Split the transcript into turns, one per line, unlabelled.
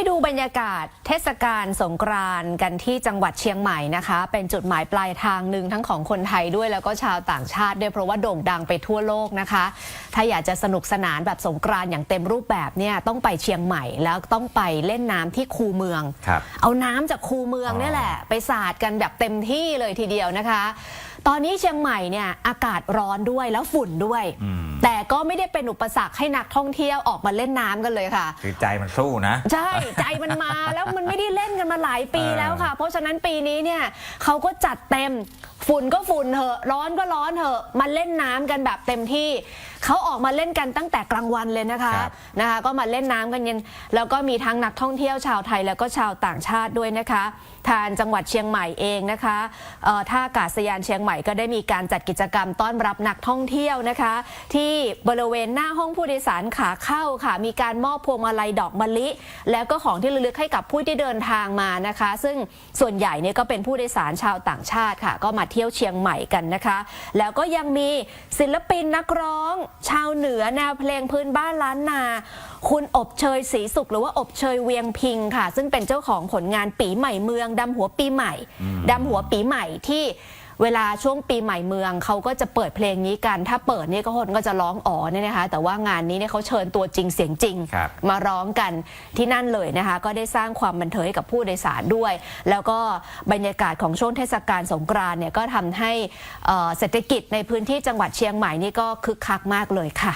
ไปดูบรรยากาศเทศกาลสงกรานต์กันที่จังหวัดเชียงใหม่นะคะ เป็นจุดหมายปลายทางหนึ่งทั้งของคนไทยด้วยแล้วก็ชาวต่างชาติด้วยเพราะว่าโด่งดังไปทั่วโลกนะคะ ถ้าอยากจะสนุกสนานแบบสงกรานต์อย่างเต็มรูปแบบเนี่ยต้องไปเชียงใหม่แล้วต้องไปเล่นน้ำที่คูเมือง
ครับ
เอาน้ำจากคูเมืองเนี่ยแหละ ไปสาดกันแบบเต็มที่เลยทีเดียวนะคะ ตอนนี้เชียงใหม่เนี่ยอากาศร้อนด้วยแล้วฝุ่นด้วย
อืม
แต่ก็ไม่ได้เป็นอุปสรรคให้นักท่องเที่ยวออกมาเล่นน้ำกันเลยค่ะ
คือใจมันสู้นะ
ใช่ ใจมันมาแล้วมันไม่ได้เล่นกันมาหลายปี
เออ
แล้วค่ะ เพราะฉะนั้นปีนี้เนี่ยเขาก็จัดเต็ม ฝุ่นก็ฝุ่นเถอะร้อนก็ร้อนเถอะมาเล่นน้ำกันแบบเต็มที่เขาออกมาเล่นกันตั้งแต่กลางวันเลยนะคะ
ครับ
นะคะ ก็มาเล่นน้ำกันเย็นแล้วก็มีทั้งนักท่องเที่ยวชาวไทยแล้วก็ชาวต่างชาติด้วยนะคะ ทางจังหวัดเชียงใหม่เองนะคะเอ่อท่าอากาศยานเชียงใหม่ก็ได้มีการจัดกิจกรรมต้อนรับนักท่องเที่ยวนะคะ ที่บริเวณหน้าห้องผู้โดยสารขาเข้าค่ะ มีการมอบพวงมาลัยดอกมะลิ แล้วก็ของที่ระลึกให้กับผู้ที่เดินทางมานะคะ ซึ่งส่วนใหญ่เนี่ยก็เป็นผู้โดยสารชาวต่างชาติค่ะ ก็มาเที่ยวเชียงใหม่กันนะคะ แล้วก็ยังมีศิลปินนักร้อง ชาวเหนือแนวเพลงพื้นบ้านล้านนา คุณอบเชยศรีสุขหรือว่าอบเชยเวียงพิงค่ะ ซึ่งเป็นเจ้าของผลงานปีใหม่เมืองดำหัวปีใหม่ดำหัวปีใหม่ที่ เวลาช่วงปีใหม่เมืองเขาก็จะเปิดเพลงนี้กัน ถ้าเปิดเนี่ยก็คนก็จะร้องอ๋อเนี่ยนะคะ แต่ว่างานนี้เนี่ยเขาเชิญตัวจริงเสียงจริง
ครับ
มาร้องกันที่นั่นเลยนะคะ ก็ได้สร้างความบันเทิงให้กับผู้โดยสารด้วย แล้วก็บรรยากาศของช่วงเทศกาลสงกรานต์เนี่ยก็ทำให้เอ่อเศรษฐกิจในพื้นที่จังหวัดเชียงใหม่นี่ก็คึกคักมากเลยค่ะ